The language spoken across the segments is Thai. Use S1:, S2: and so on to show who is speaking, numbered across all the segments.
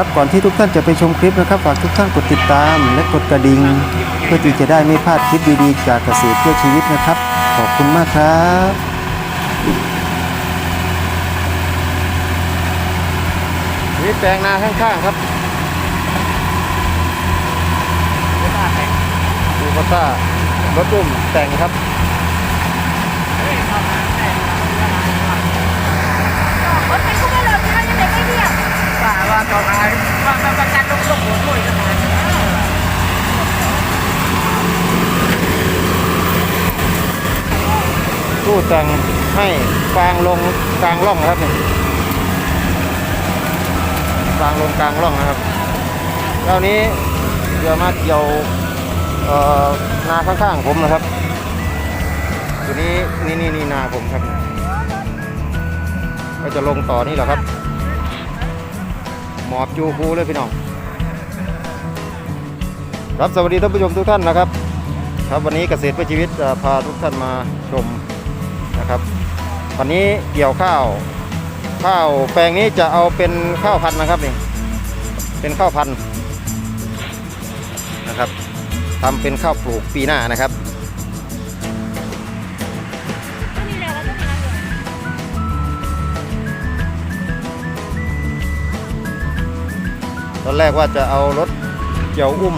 S1: ครับก่อนที่ทุกท่านจะไปชมคลิปนะครับ ฝากทุกท่านกดติดตามและกดกระดิ่งเพื่อที่จะได้ไม่พลาดคลิปดีๆจากเกษตรเพื่อชีวิตนะครับ ขอบคุณมากครับนี่แปลงนาข้างๆครับดูพัต้ารถรุ่มแต่งครับ
S2: รถเป็นคู่า
S3: ว่าต่อไปว่ามันประกันลงลงหัวด้วยกันนะ
S1: ตู้แต่งให้ฟางลงกลางร่องครับนี่ฟางลงกลางร่องนะครับแล้วนี้เดี๋ยวมาเกี่ยวนาข้างๆผมนะครับตัวนี้นี่นี่นี่นาผมครับ ก็จะลงต่อนี่แหละครับ หมอบจูคูเลยพี่น้องครับสวัสดีท่านผู้ชมทุกท่านนะครับ ครับวันนี้เกษตรเพื่อชีวิตจะพาทุกท่านมาชมนะครับวันนี้เกี่ยวข้าว ข้าวแปลงนี้จะเอาเป็นข้าวพันธุ์นะครับนี่เป็นข้าวพันธุ์นะครับทำเป็นข้าวปลูกปีหน้านะครับ
S2: อ
S1: นแรกว่าจะเอารถเกี่ยวอุ้ม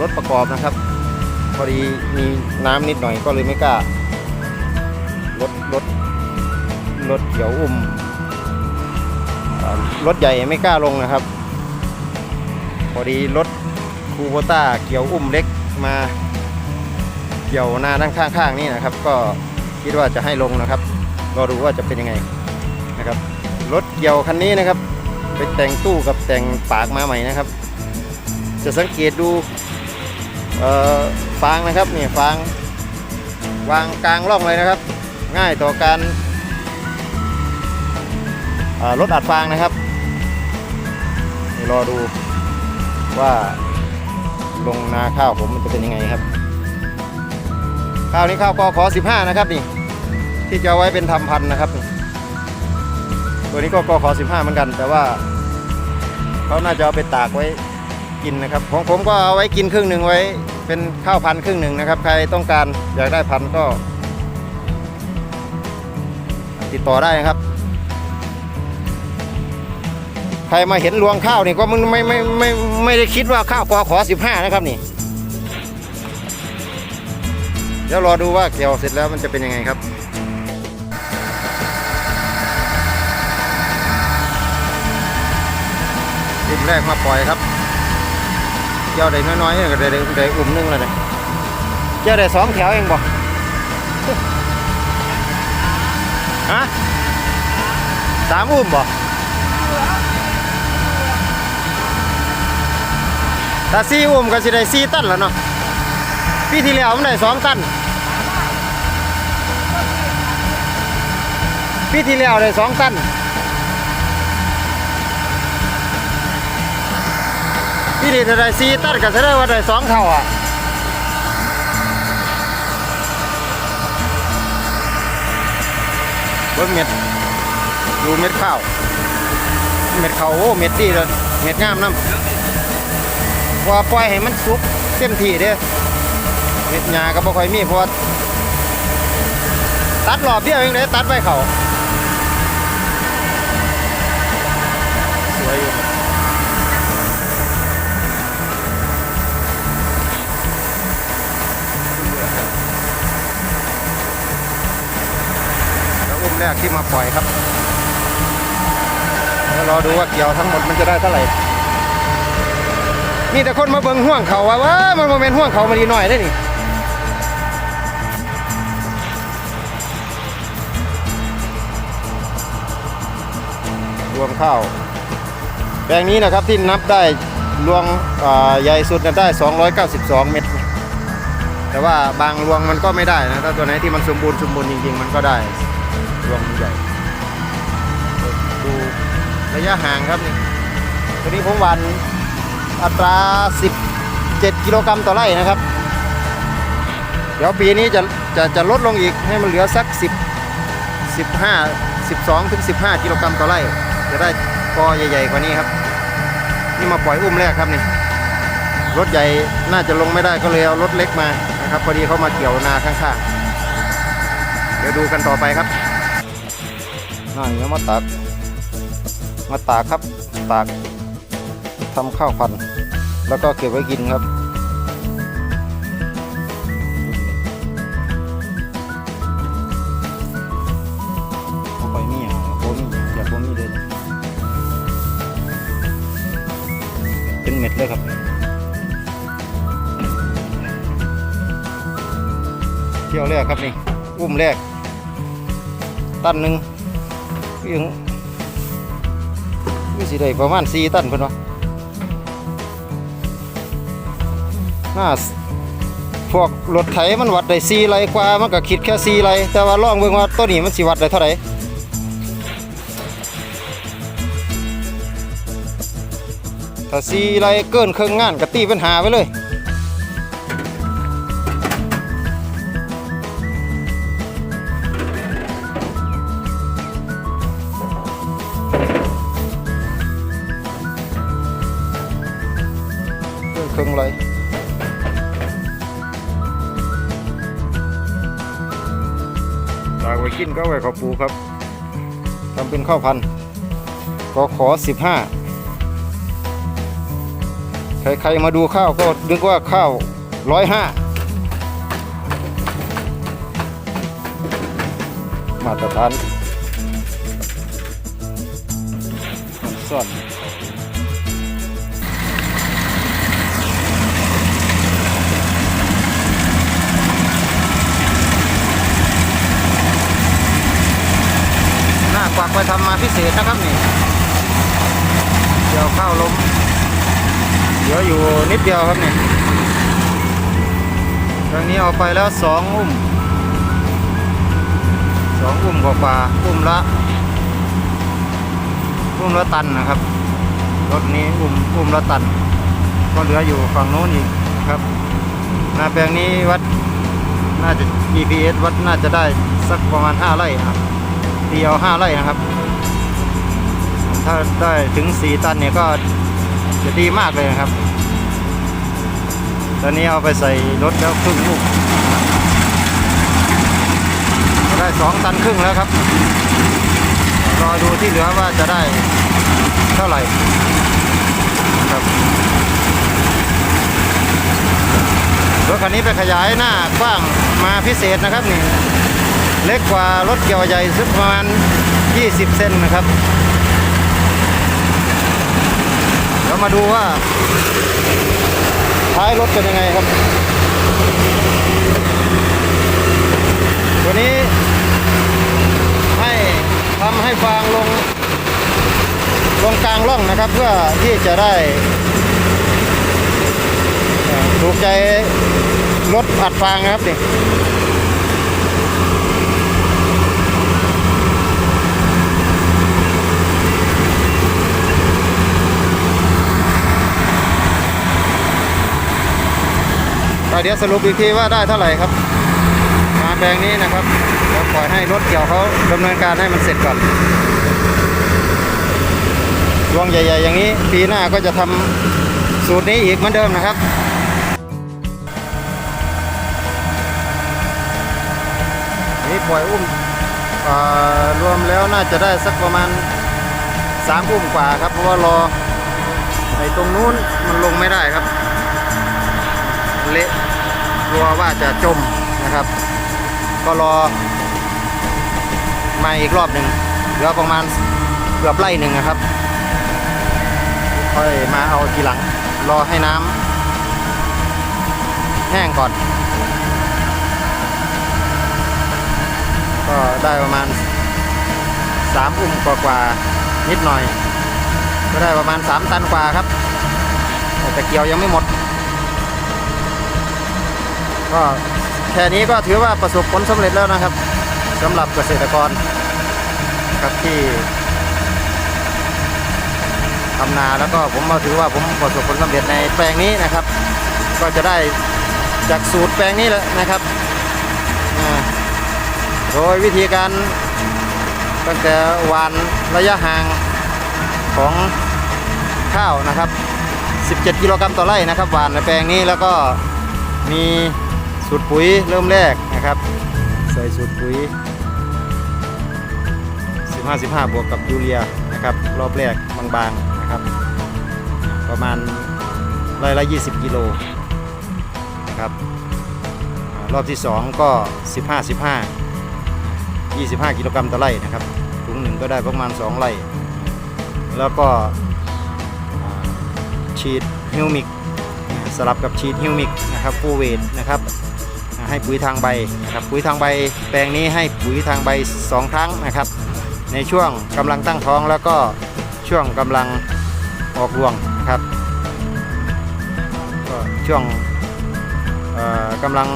S1: รถประกอบนะครับ พอดีมีน้ำนิดหน่อยก็เลยไม่กล้ารถรถรถเกี่ยวอุ้มรถใหญ่ไม่กล้าลงนะครับ พอดีรถคูโบต้าเกี่ยวอุ้มเล็กมาเกี่ยวหน้าด้านข้างๆนี่นะครับ ก็คิดว่าจะให้ลงนะครับรอดูว่าจะเป็นยังไงนะครับ รถเกี่ยวคันนี้นะครับ ไปแต่งตู้กับแต่งปากมาใหม่นะครับ จะสังเกตดูฟางนะครับนี่ฟางวางกลางร่องเลยนะครับ ง่ายต่อการเอ่อรถอัดฟางนะครับนี่รอดูว่าลงนาข้าวผมมันจะเป็นยังไงครับ ข้าวนี้ข้าวกอขอ15 นะครับนี่ ที่จะไว้เป็นทำพันธุ์นะครับนี่ ตัวนี้ก็กขอ15 เหมือนกัน แต่ว่าเขาน่าจะเอาไปตากไว้กินนะครับ ของผมก็เอาไว้กินครึ่งหนึ่งไว้ เป็นข้าวพันธุ์ครึ่งหนึ่งนะครับ ใครต้องการอยากได้พันธุ์ก็ ติดต่อได้นะครับ ใครมาเห็นรวงข้าวนี่ก็มึงไม่ไม่ไม่ไม่ได้คิดว่าข้าวกอขอ15 นะครับนี่เดี๋ยวรอดูว่าเกี่ยวเสร็จแล้วมันจะเป็นยังไงครับ แรกมาปล่อยครับเกี่ยวได้น้อยๆเนี่ยก็ได้ได้อุ้มนึงแล้วเนี่ยเกี่ยวได้สองแถวเองบ่ฮะสามอุ้มบ่ถ้าสี่อุ้มก็สิได้สี่ตันแล้วเนาะปีที่แล้วมันได้สองตันปีที่แล้วได้สองตัน พี่นี่จะได้สี่ตันก็จะได้ว่าได้สองเท่าอะเบิ้งเม็ดดูเม็ดข้าว เม็ดข้าวโอ้เม็ดดีเลยเม็ดงามน้ำว่าปล่อยให้มันสุกเต็มที่เด้อเม็ดหญ้าก็บ่ค่อยมีเพราะตัดรอบเดียวเองเลยตัดไว้เขาสวยอยู่ รกที่มาปล่อยครับแล้วรอดูว่าเกี่ยวทั้งหมดมันจะได้เท่าไหร่มีแต่คนมาเบิ่งห่วงเขาว่าว่ามันโมเมนห่วงเขามาดีหน่อยได้นี่รวมข้าวแปลงนี้นะครับที่นับได้รวงใหญ่สุดน่ะได้ 292 เม็ดแต่ว่าบางรวงมันก็ไม่ได้นะถ้าตัวไหนที่มันสมบูรณ์สมบูรณ์จริงๆ มันก็ได้ รวงใหญ่ ดูระยะห่างครับนี่ตัวนี้ผมวันอัตรา 17 กิโลกรัมต่อไร่นะครับ เดี๋ยวปีนี้จะจะจะลดลงอีกให้มันเหลือสัก 10 15 12ถึง15 กิโลกรัมต่อไร่ จะได้กอใหญ่ๆกว่านี้ครับ นี่มาปล่อยอุ้มแรกครับนี่รถใหญ่น่าจะลงไม่ได้ก็เลยเอารถเล็กมานะครับพอดีเขามาเกี่ยวนาข้างๆเดี๋ยวดูกันต่อไปครับ น่าเดี๋ยวมาตาก มาตากครับ ตากทำข้าวพันธุ์แล้วก็เก็บไว้กินครับ เอาไปมีอย่างโบมีอย่ากโบมีเลยเป็นเม็ดเลยครับเที่ยวแรกครับนี่ อุ้มแรก ตั้นหนึ่ง ยังมีสิได้ประมาณสี่ตันเพิ่นวะน่าสพวกรถไถมันวัดได้สี่ไรกว่ามันก็คิดแค่สี่ไรแต่ว่าลองเบิ่งว่าตัวนี้มันสิวัดได้เท่าไหร่ถ้าสี่ไรเกินเครื่องงานก็ตีเป็นหาไปเลย เครื่องไรตากไว้กินก็ไว้ข้าวปูครับทำเป็นข้าวพันธุ์ก็ขอสิบห้าใครๆมาดูข้าวก็นึกว่าข้าวร้อยห้ามาตรฐานมันซ่อ ทำมาพิเศษนะครับนี่เดี๋ยวข้าวลมเหลืออยู่นิดเดียวครับนี่ทางนี้เอาไปแล้วสองอุ้มสองอุ้มกว่าๆอุ้มละอุ้มละตันนะครับรถนี้อุ้มอุ้มละตัน ก็เหลืออยู่ฝั่งโน้นอีกครับนาแปลงนี้วัดน่าจะ GPS วัดน่าจะได้สักประมาณ 5 ไร่ครับตีเอาห้าไร่นะครับ ถ้าได้ถึงสี่ตันเนี่ยก็จะดีมากเลยนะครับ ตอนนี้เอาไปใส่รถแล้วครึ่งลูกได้สองตันครึ่งแล้วครับ รอดูที่เหลือว่าจะได้เท่าไหร่ครับรถคันนี้ไปขยายหน้ากว้างมาพิเศษนะครับนี่ เล็กกว่ารถเกี่ยวใหญ่สักประมาณ 20 เซนนะครับ เดี๋ยวมาดูว่าท้ายรถเป็นยังไงครับ ตัวนี้ให้ทำให้ฟางลง ลงกลางร่องนะครับ เพื่อที่จะได้ถูกใจรถอัดฟางครับนี่ ก็เดี๋ยวสรุปอีกทีว่าได้เท่าไหร่ครับมาแปลงนี้นะครับเดี๋ยวปล่อยให้รถเกี่ยวเขาดำเนินการให้มันเสร็จก่อนรวงใหญ่ ๆ อย่างนี้ปีหน้าก็จะทำสูตรนี้อีกเหมือนเดิมนะครับนี่ปล่อยอุ้มรวมแล้วน่าจะได้สักประมาณสามอุ้มกว่าครับ เพราะว่ารอไอ้ตรงนู้นมันลงไม่ได้ครับ เละ กลัวว่าจะจมนะครับ ก็รอมาอีกรอบหนึ่งเหลือประมาณเกือบไร่หนึ่งนะครับ ค่อยมาเอาทีหลัง รอให้น้ำแห้งก่อน ก็ได้ประมาณสามอุ้มกว่าๆนิดหน่อย ก็ได้ประมาณสามตันกว่าครับแต่เกี่ยวยังไม่หมด ก็แค่นี้ก็ถือว่าประสบผลสำเร็จแล้วนะครับสำหรับเกษตรกรครับที่ทำนาแล้วก็ผมมาถือว่าผมประสบผลสำเร็จในแปลงนี้นะครับ ก็จะได้จากสูตรแปลงนี้แหละนะครับโดยวิธีการตั้งแต่หวานระยะห่างของข้าวนะครับ 17 กิโลกรัมต่อไร่นะครับหวานในแปลงนี้แล้วก็มี สูตรปุ๋ยเริ่มแรกนะครับ ใส่สูตรปุ๋ย 15 15 บวกกับยูเรียนะครับ รอบแรกบางๆนะครับ ประมาณไร่ละ 20 กิโลนะครับรอบที่ 2 ก็ 15 15 25 กิโลกรัมต่อไร่นะครับถุงหนึ่งก็ได้ประมาณ 2 ไร่ แล้วก็ฉีดฮิวมิก สลับกับฉีดฮิวมิกนะครับฟูเวทนะครับ ให้ปุ๋ยทางใบนะครับปุ๋ยทางใบ แปลงนี้ให้ปุ๋ยทางใบ 2 ครั้งนะครับ ในช่วงกำลังตั้งท้องแล้วก็ช่วงกำลังออกรวงนะครับก็ช่วงเอ่อกำลัง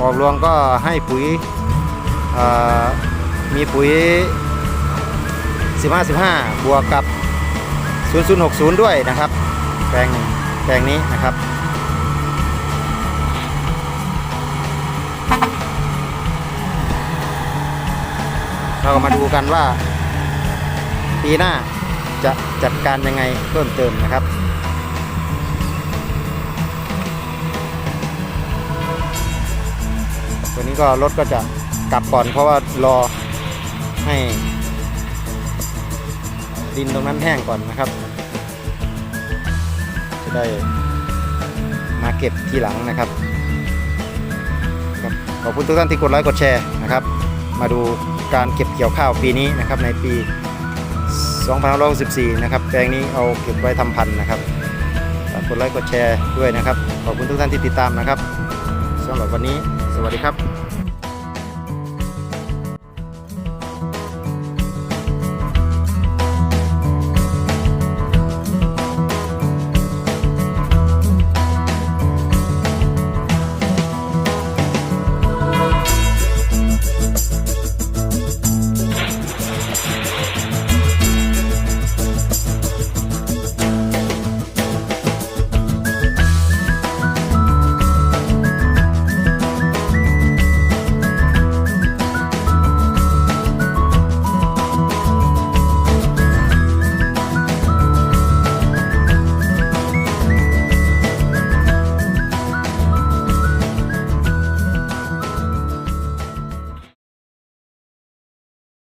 S1: ออกรวงก็ให้ปุ๋ยมีปุ๋ย 15 15 บวกกับ 0060 ด้วยนะครับ แปลงหนึ่งแปลงนี้นะครับ เรามาดูกันว่า ปีหน้าจะจัดการยังไงเพิ่มเติมนะครับ ตัวนี้ก็รถก็จะกลับก่อนเพราะว่ารอให้ ดินตรงนั้นแห้งก่อนนะครับ จะได้มาเก็บทีหลังนะครับขอบคุณทุกท่านที่กดไลค์กดแชร์นะครับ มาดู การเก็บเกี่ยวข้าวปีนี้นะครับในปี 2564 นะครับแปลงนี้เอาเก็บไว้ทำพันธุ์นะครับฝากกดไลค์กดแชร์ด้วยนะครับ ขอบคุณทุกท่านที่ติดตามนะครับสำหรับวันนี้ สวัสดีครับ